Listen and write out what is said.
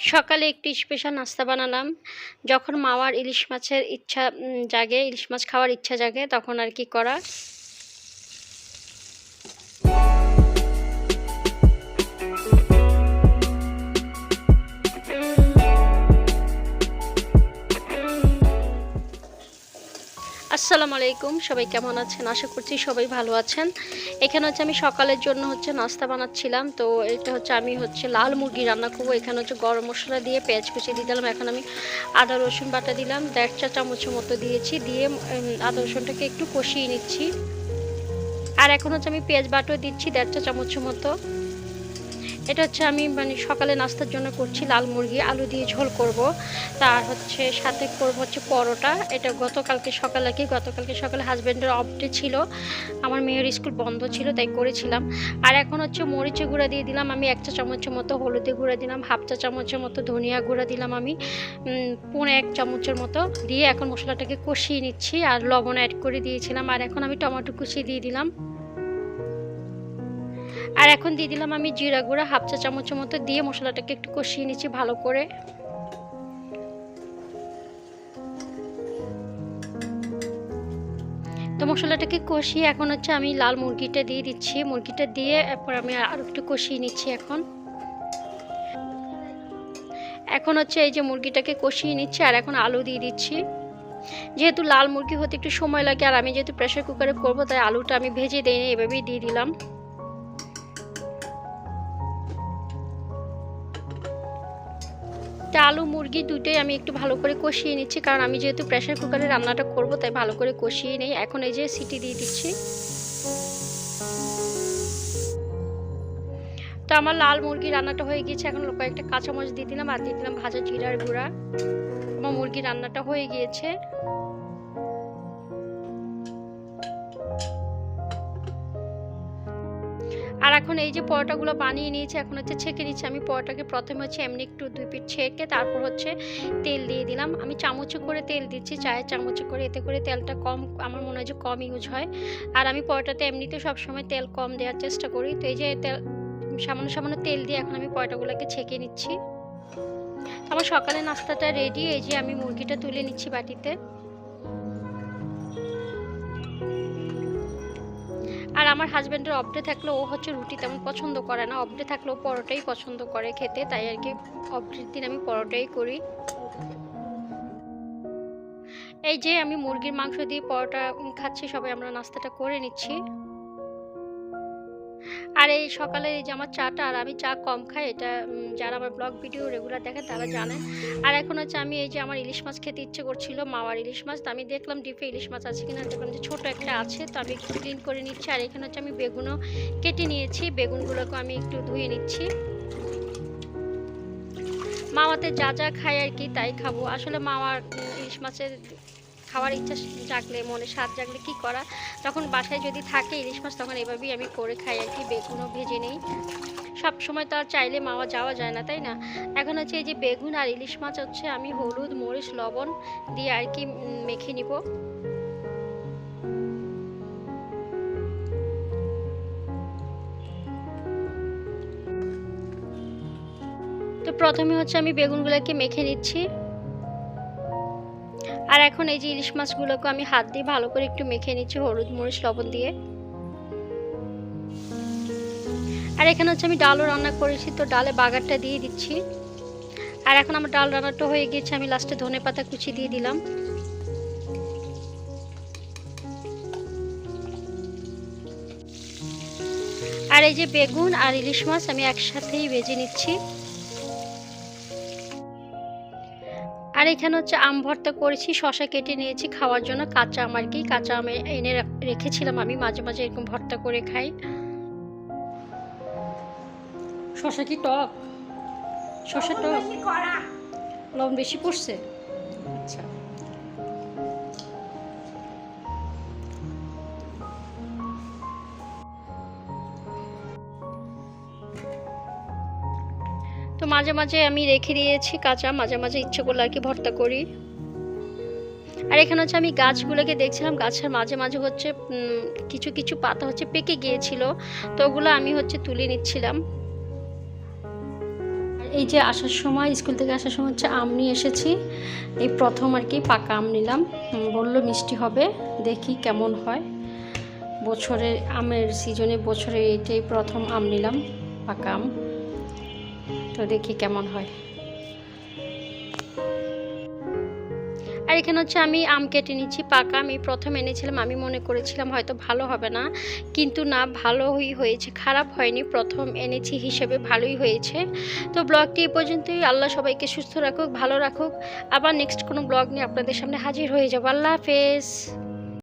সকালে একটি স্পেশাল নাস্তা বানালাম। যখন মাওয়ার ইলিশ মাছের ইচ্ছা জাগে, ইলিশ মাছ খাওয়ার ইচ্ছা জাগে, তখন আর কি করা আসসালামু আলাইকুম, সবাই কেমন আছেন? আশা করছি সবাই ভালো আছেন। এখানে হচ্ছে আমি সকালের জন্য হচ্ছে নাস্তা বানাচ্ছিলাম। তো এটা হচ্ছে আমি হচ্ছে লাল মুরগি রান্না করব। এখানে হচ্ছে গরম মশলা দিয়ে পেঁয়াজ কুচি দিয়ে দিলাম। এখন আমি আদা, রসুন বাটা দিলাম। দেড় চা চামচের মতো দিয়েছি। দিয়ে আদা, রসুনটাকে একটু কষিয়ে নিচ্ছি। আর এখন হচ্ছে আমি পেঁয়াজ বাটাও দিচ্ছি দেড় চা চামচের মতো। এটা হচ্ছে আমি মানে সকালে নাস্তার জন্য করছি লাল মুরগি, আলু দিয়ে ঝোল করব। তার হচ্ছে সাথে করব হচ্ছে পরোটা। এটা গতকালকে সকালে কি, গতকালকে সকালে হাজব্যান্ডের অফ ডে ছিল। আমার মেয়ের স্কুল বন্ধ ছিল, তাই করেছিলাম। আর এখন হচ্ছে মরিচে গুঁড়া দিয়ে দিলাম আমি, এক চা চামচের মতো হলুদে গুঁড়া দিলাম, হাফ চা চামচের মতো ধনিয়া গুঁড়া দিলাম আমি পৌনে এক চামচের মতো দিয়ে এখন মশলাটাকে কষিয়ে নিচ্ছি আর লবণ অ্যাড করে দিয়েছিলাম। আর এখন আমি টমেটো কুচি দিয়ে দিলাম। আর এখন দিয়ে দিলাম আমি জিরা গুঁড়া, হাফ চা চামচের মতো দিয়ে মশলাটাকে একটু কষিয়ে নিচ্ছি ভালো করে। তো মশলাটাকে কষিয়ে এখন হচ্ছে আমি লাল মুরগিটা দিয়ে দিচ্ছি। মুরগিটা দিয়ে এরপর আমি আর একটু কষিয়ে নিচ্ছি এখন। এখন হচ্ছে এই যে মুরগিটাকে কষিয়ে নিচ্ছি আর এখন আলু দিয়ে দিচ্ছি। যেহেতু লাল মুরগি হতে একটু সময় লাগে আর আমি যেহেতু প্রেশার কুকারে করব, তাই আলুটা আমি ভেজে দিইনি, এভাবেই দিয়ে দিলাম। তা আলু, মুরগি দুটোই আমি একটু ভালো করে কষিয়ে নিচ্ছি। কারণ আমি যেহেতু প্রেশার কুকারে রান্নাটা করব, তাই ভালো করে কষিয়ে নেই। এখন এই যে সিটি দিয়ে দিচ্ছি। তো আমার লাল মুরগি রান্নাটা হয়ে গিয়েছে। এখন কয়েকটা কাঁচামচ দিয়ে দিলাম আর দিয়ে দিলাম ভাজা জিরার গুঁড়া। আমার মুরগি রান্নাটা হয়ে গিয়েছে। আর এখন এই যে পরোটাগুলো বানিয়ে নিয়েছি, এখন হচ্ছে ছেঁকে নিচ্ছি। আমি পরোটাকে প্রথমে হচ্ছে এমনি একটু দুই পিঠ ছেঁকে, তারপর হচ্ছে তেল দিয়ে দিলাম। আমি চামচে করে তেল দিচ্ছি, চায়ের চামচে করে, এতে করে তেলটা কম, আমার মনে হয় যে কম ইউজ হয়। আর আমি পরোটাতে এমনিতে সবসময় তেল কম দেওয়ার চেষ্টা করি। তো এই যে তেল, সামান্য সামান্য তেল দিয়ে এখন আমি পরোটাগুলোকে ছেঁকে নিচ্ছি। আমার সকালে নাস্তাটা রেডি এই যে আমি মুরগিটা তুলে নিচ্ছি বাটিতে। আমার হাজব্যান্ডের অফডে থাকলে ও হচ্ছে রুটি তেমন পছন্দ করে না। অফডে থাকলেও পরোটাই পছন্দ করে খেতে, তাই আর কি অফডের দিন আমি পরোটাই করি। এই যে আমি মুরগির মাংস দিয়ে পরোটা খাচ্ছি, সবাই আমরা নাস্তাটা করে নিচ্ছি। আর এই সকালে এই যে আমার চাটা আর আমি চা কম খাই এটা যারা আমার ব্লগ ভিডিও রেগুলার দেখেন তারা জানেন। আর এখন হচ্ছে আমি এই যে আমার ইলিশ মাছ খেতে ইচ্ছে করছিল মাওয়ার ইলিশ মাছ তো আমি দেখলাম ডিপে ইলিশ মাছ আছে কিনা দেখলাম যে ছোটো একটা আছে তো আমি একটু ক্লিন করে নিচ্ছি। আর এখানে হচ্ছে আমি বেগুনও কেটে নিয়েছি বেগুনগুলোকে আমি একটু ধুয়ে নিচ্ছি। মাওয়াতে যা যা খাই আর কি তাই খাব। আসলে উম, ইলিশ মাছের খাওয়ার ইচ্ছা জাগলে, মনে স্বাদ জাগলে কি করা? তখন বাসায় যদি থাকে ইলিশ মাছ, তখন এভাবেই আমি করে খাই আর কি, বেগুনও ভেজে নেই। সব সময় তো আর চাইলে মাওয়া যাওয়া যায় না, তাই না? এখন হচ্ছে এই যে বেগুন আর ইলিশ মাছ হচ্ছে, আমি হলুদ, মরিচ, লবণ দিয়ে আর কি মেখে নিব। তো প্রথমে হচ্ছে আমি বেগুনগুলোকে মেখে নিচ্ছি। আর এখন এই যে ইলিশ মাছগুলোকে আমি হাত দিয়ে ভালো করে একটু মেখে নিচ্ছি, হলুদ, মরিচ, লবণ দিয়ে। আর এখানে হচ্ছে আমি ডালও রান্না করেছি, তো ডালে বাগারটা দিয়ে দিচ্ছি। আর এখন আমার ডাল রান্নাটা হয়ে গিয়েছে, আমি লাস্টে ধনে পাতা কুচি দিয়ে দিলাম। আর এই যে বেগুন আর ইলিশ মাছ আমি একসাথেই ভেজে নিচ্ছি। আর এখানে হচ্ছে আম ভর্তা করেছি শশা কেটে নিয়েছি খাওয়ার জন্য। কাঁচা আম আর কি কাঁচা আম এনে রাখ- রেখেছিলাম আমি মাঝে মাঝে এরকম ভর্তা করে খাই। শশা কি টক? শশা টক। লবণ বেশি পড়ছে? আচ্ছা। তো মাঝে মাঝে আমি রেখে দিয়েছি কাঁচা, মাঝে মাঝে ইচ্ছে করলে আর কি ভর্তা করি। আর এখানে হচ্ছে আমি গাছগুলোকে দেখছিলাম, গাছের মাঝে মাঝে হচ্ছে কিছু কিছু পাতা হচ্ছে পেকে গিয়েছিল, তো ওগুলো আমি হচ্ছে তুলে নিচ্ছিলাম। এই যে আসার সময়, স্কুল থেকে আসার সময় হচ্ছে আম নিয়ে এসেছি। এই প্রথম আর কি পাকা আম নিলাম। বলল মিষ্টি হবে, দেখি কেমন হয়। বছরের আমের সিজনে বছরে এটাই প্রথম আম নিলাম, পাকা আম। তো দেখি কেমন হয়। আর এখানে হচ্ছে আমি আম কেটে নিচ্ছি, পাকা আমি প্রথম এনেছিলাম, আমি মনে করেছিলাম হয়তো ভালো হবে না, কিন্তু না, ভালোই হয়েছে, খারাপ হয়নি, প্রথম এনেছি হিসেবে ভালোই হয়েছে। তো ব্লগটি এই পর্যন্তই, আল্লাহ সবাইকে সুস্থ রাখুক, ভালো রাখুক, আবার নেক্সট কোনো ব্লগ নিয়ে আপনাদের সামনে হাজির হয়ে যাব। আল্লাহ হাফেজ।